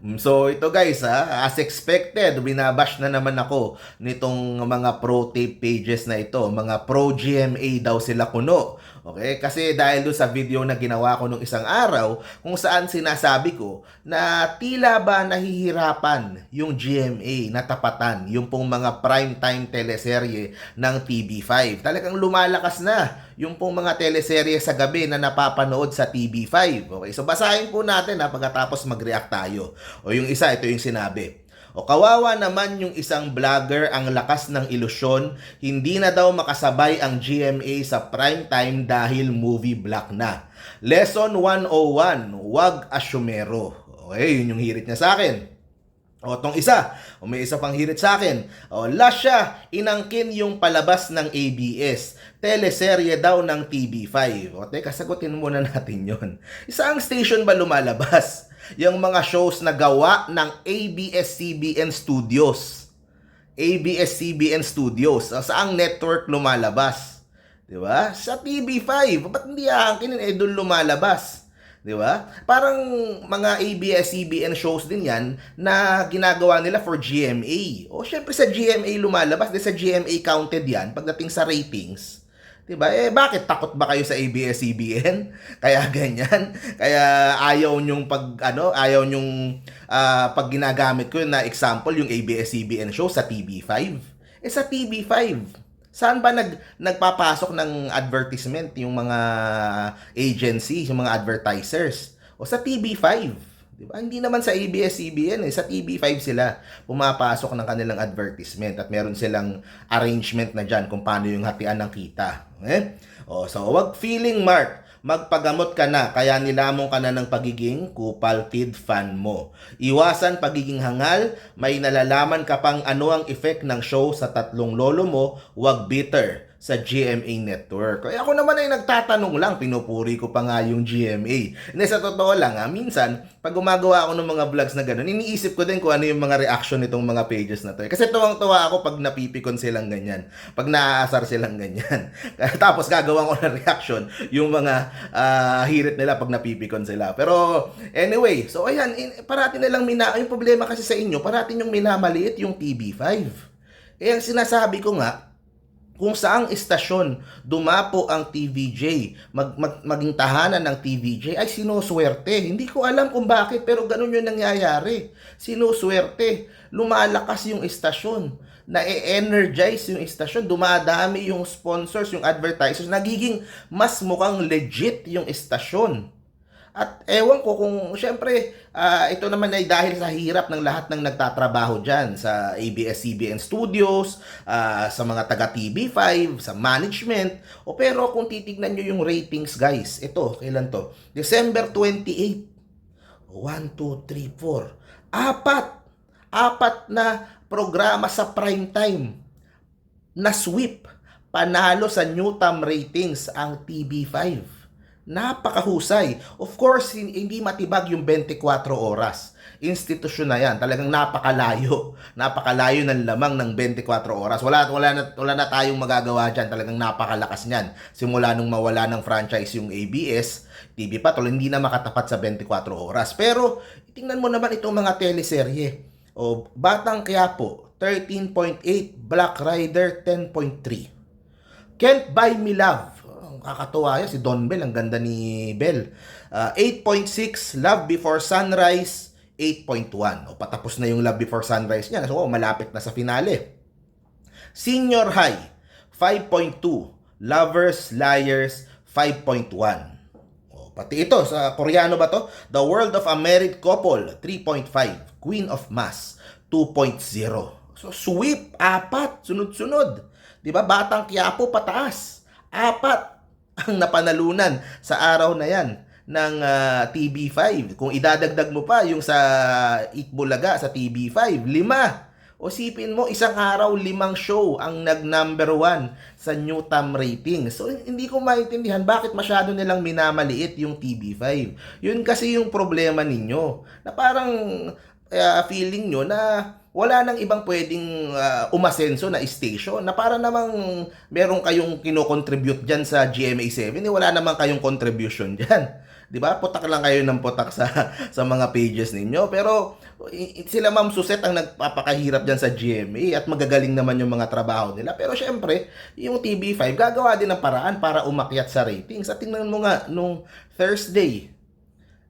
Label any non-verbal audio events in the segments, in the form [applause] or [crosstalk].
Mm, So ito guys ha, as expected, binabash na naman ako nitong mga pro tape pages na ito. Mga pro GMA daw sila kuno. Okay? Kasi dahil doon sa video na ginawa ko nung isang araw, kung saan sinasabi ko na tila ba nahihirapan yung GMA na tapatan yung pong mga primetime teleserye ng TV5. Talagang lumalakas na yung pong mga teleserye sa gabi na napapanood sa TV5. Okay, so basahin po natin ha pagkatapos mag-react tayo. O yung isa, ito yung sinabi. O kawawa naman yung isang vlogger ang lakas ng ilusyon, hindi na daw makasabay ang GMA sa prime time dahil movie block na. Lesson 101, wag asyumero. Okay, yun yung hirit niya sa akin. O, tong isa. O, may isa pang hirit sa akin. O, last siya, inangkin yung palabas ng ABS. Teleserye daw ng TV5. O, teka, sagutin muna natin yon. Isaang station ba lumalabas? Yung mga shows na gawa ng ABS-CBN Studios. ABS-CBN Studios. O, saang network lumalabas? Di ba? Sa TV5. Ba't hindi aangkinin? Eh, doon lumalabas. Di ba? Parang mga ABS-CBN shows din yan na ginagawa nila for GMA. O syempre sa GMA lumalabas, di sa GMA counted yan pagdating sa ratings. Di ba? Eh bakit takot ba kayo sa ABS-CBN? [laughs] Kaya ganyan. Kaya ayaw nyong pag ano, ayaw nyong ah, pag ginagamit ko na example yung ABS-CBN show sa TV5. Eh sa TV5, Saan ba nag nagpapasok ng advertisement yung mga agency, yung mga advertisers? O sa TV5, di? Hindi naman sa ABS-CBN eh, sa TV5 sila pumapasok ng kanilang advertisement at meron silang arrangement na diyan kung paano yung hatian ng kita. Okay? O so wag feeling mark magpagamot ka na kaya nilamong ka na ng pagiging kupal kid fan mo. Iwasan pagiging hangal, may nalalaman ka pang ano ang effect ng show sa tatlong lolo mo, wag bitter sa GMA network. Kaya ako naman ay nagtatanong lang, pinupuri ko pa nga yung GMA. Hindi, sa totoo lang ha, minsan, pag gumagawa ako ng mga vlogs na gano'n, iniisip ko din kung ano yung mga reaction nitong mga pages na to. eh. Kasi tuwang-tuwa ako pag napipikon silang ganyan. Pag naaasar silang ganyan. [laughs] Tapos gagawa ko ng reaction yung mga ah, hirit nila pag napipikon sila. Pero anyway, so ayan, in, parati nilang mina, yung problema kasi sa inyo, parati yung minamaliit yung TV5. Eh, ang sinasabi ko nga, kung saang istasyon dumapo ang TVJ, mag, mag, maging tahanan ng TVJ, ay sinuswerte. Hindi ko alam kung bakit, pero ganun yung nangyayari. Sinuswerte. Lumalakas yung istasyon. Na-energize yung istasyon. Dumadami yung sponsors, yung advertisers. Nagiging mas mukhang legit yung istasyon. At ewan ko kung, syempre, ah, ito naman ay dahil sa hirap ng lahat ng nagtatrabaho dyan sa ABS-CBN Studios, ah, sa mga taga TV5, sa management. O pero kung titignan nyo yung ratings, guys, ito, kailan to? December 28. 1, 2, 3, 4. Apat. Apat na programa sa prime time na sweep. Panalo sa Newtam ratings ang TV5 napakahusay. Of course, hin- hindi matibag yung 24 oras. Institusyon na yan. Talagang napakalayo. [laughs] Napakalayo ng lamang ng 24 oras. Wala, wala, na, wala na tayong magagawa dyan. Talagang napakalakas niyan. Simula nung mawala ng franchise yung ABS, TV Patrol, hindi na makatapat sa 24 oras. Pero, tingnan mo naman itong mga teleserye. O, Batang Quiapo, 13.8. Black Rider, 10.3. Can't Buy Me Love. Kakatuwa yan. Si Don Bell. Ang ganda ni Bell. Ah, 8.6. Love Before Sunrise. 8.1. O, patapos na yung Love Before Sunrise niya. So, oh, malapit na sa finale. Senior High. 5.2. Lovers, Liars. 5.1. O, pati ito, sa Koreano ba to? The World of a Married Couple. 3.5. Queen of Mass. 2.0. So, sweep. Apat. Sunod-sunod. Di ba? Batang Quiapo pataas. Apat ang napanalunan sa araw na yan ng ah, TB5. Kung idadagdag mo pa yung sa Itbulaga sa TB5, lima. O sipin mo, isang araw, limang show ang nag-number one sa Newtam rating. So, hindi ko maintindihan bakit masyado nilang minamaliit yung TB5. Yun kasi yung problema ninyo. Na parang ah, feeling nyo na wala nang ibang pwedeng ah, umasenso na station na para namang meron kayong kinocontribute dyan sa GMA7 eh, wala namang kayong contribution dyan. [laughs] 'di ba? Putak lang kayo ng putak sa [laughs] sa mga pages ninyo. Pero sila Ma'am Suset ang nagpapakahirap diyan sa GMA at magagaling naman yung mga trabaho nila. Pero syempre, yung TV5 gagawa din ng paraan para umakyat sa ratings. At tingnan mo nga nung Thursday,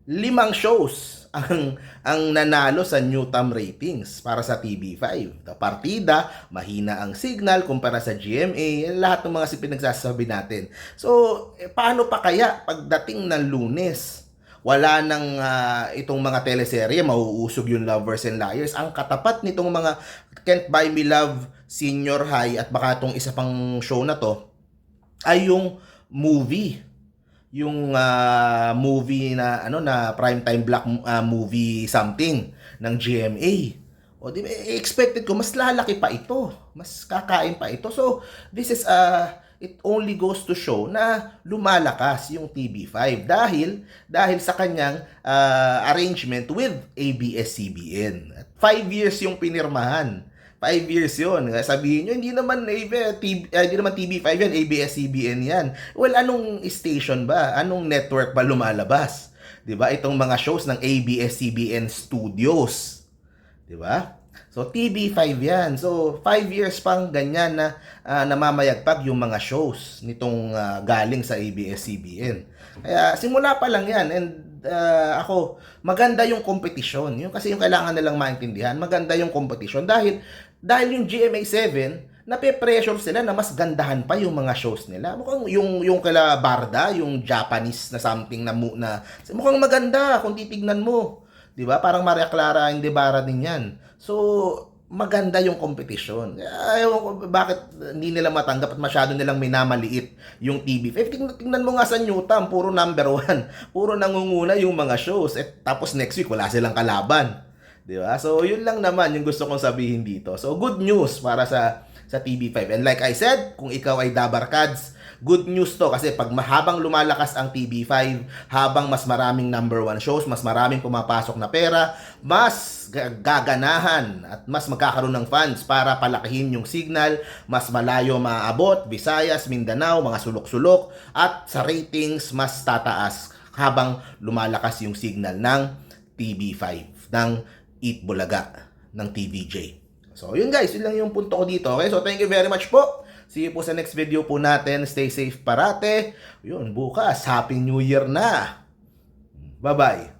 limang shows ang ang nanalo sa Newtam ratings para sa TV5. The partida, mahina ang signal kumpara sa GMA, lahat ng mga si pinagsasabi natin. So, eh, paano pa kaya pagdating ng Lunes? Wala nang ah, itong mga teleserye, mauusog yung Lovers and Liars. Ang katapat nitong mga Can't Buy Me Love, Senior High at baka itong isa pang show na to ay yung movie yung ah, movie na ano na primetime black ah, movie something ng GMA. O di eh, expected ko mas lalaki pa ito. Mas kakain pa ito. So, this is uh, it only goes to show na lumalakas yung TV5 dahil dahil sa kanyang ah, arrangement with ABS-CBN. At five years yung pinirmahan. Five years yun. Sabihin nyo, hindi naman, AB, TV, ah, hindi naman TV5 yan, ABS-CBN yan. Well, anong station ba? Anong network ba lumalabas? 'Di ba Itong mga shows ng ABS-CBN Studios. 'Di ba So, TV5 yan. So, five years pang ganyan na ah, namamayagpag yung mga shows nitong ah, galing sa ABS-CBN. Kaya, simula pa lang yan. And ah, ako, maganda yung kompetisyon. Yung kasi yung kailangan nilang maintindihan, maganda yung kompetisyon dahil dahil yung GMA7 nape-pressure sila na mas gandahan pa yung mga shows nila. Mukhang yung yung kala Barda, yung Japanese na something na na mukhang maganda kung titignan mo. 'Di ba? Parang Maria Clara Indebara din 'yan. So maganda yung competition. Kaya Ayaw bakit hindi nila matanggap at masyado nilang minamaliit yung TV5. Tingnan, tingnan mo nga sa Newtown, puro number one. [laughs] Puro nangunguna yung mga shows. At tapos next week, wala silang kalaban. Di ba? So, yun lang naman yung gusto kong sabihin dito. So, good news para sa sa TV5. And like I said, kung ikaw ay Dabarkads, good news to kasi pag mahabang lumalakas ang TV5, habang mas maraming number one shows, mas maraming pumapasok na pera, mas ga- gaganahan at mas magkakaroon ng funds para palakihin yung signal, mas malayo maaabot, Visayas, Mindanao, mga sulok-sulok, at sa ratings mas tataas habang lumalakas yung signal ng TV5, ng Eat Bulaga, ng TVJ. So, yun guys, yun lang yung punto ko dito. Okay, so thank you very much po. See you po sa next video po natin. Stay safe parate. Yun, bukas, Happy New Year na. Bye-bye.